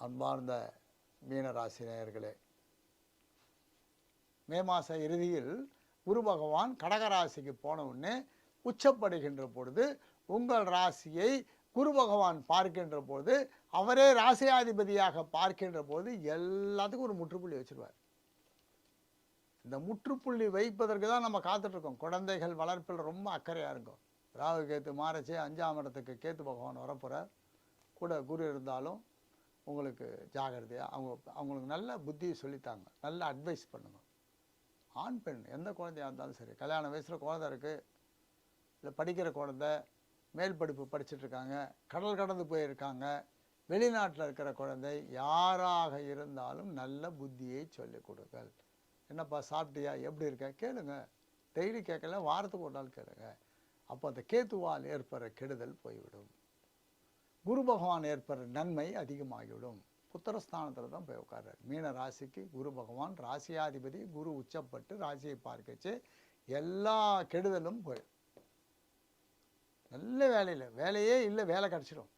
அன்பார்ந்த மீனராசி நேயர்களே மே மாத இறுதியில் குரு பகவான் கடகராசிக்கு போன உடனே உச்சப்படுகின்ற பொழுது உங்கள் ராசியை குரு பகவான் பார்க்கின்ற பொழுது அவரே ராசியாதிபதியாக பார்க்கின்ற போது எல்லாத்துக்கும் ஒரு முற்றுப்புள்ளி வச்சிருவார். இந்த முற்றுப்புள்ளி வைப்பதற்கு தான் நம்ம காத்துட்ருக்கோம் குழந்தைகள் வளர்ப்பில் ரொம்ப அக்கறையாக இருக்கும். ராகு கேத்து மாறச்சு அஞ்சாம் இடத்துக்கு கேத்து பகவான் வரப்போகிறார் கூட குரு இருந்தாலும் உங்களுக்கு ஜாகிரதையாக அவங்க அவங்களுக்கு நல்ல புத்தியை சொல்லித்தாங்க. நல்ல அட்வைஸ் பண்ணுங்க. ஆண் பெண் எந்த குழந்தையாக இருந்தாலும் சரி. கல்யாண வயசில் குழந்த இருக்குது இல்லை படிக்கிற குழந்த மேல் படிப்பு படிச்சுட்ருக்காங்க கடல் கடந்து போயிருக்காங்க. வெளிநாட்டில் இருக்கிற குழந்தை யாராக இருந்தாலும் நல்ல புத்தியை சொல்லிக் கொடுங்கள். என்னப்பா சாப்பிட்டியா? எப்படி இருக்க? கேளுங்க. டெய்லி கேட்கல வாரத்துக்கு ஒரு நாள் கேளுங்க. அப்போ அந்த கேத்துவால் ஏற்படுற கெடுதல் போய்விடும். குரு பகவான் ஏற்படுற நன்மை அதிகமாகிவிடும். புத்திரஸ்தானத்தில் தான் போய் உட்கார்றார். மீன ராசிக்கு குரு பகவான் ராசியாதிபதி குரு உச்சப்பட்டு ராசியை பார்க்கச்சு. எல்லா கெடுதலும் போயிடும் நல்ல வேலையில். வேலையே இல்லை வேலை கிடச்சிடும்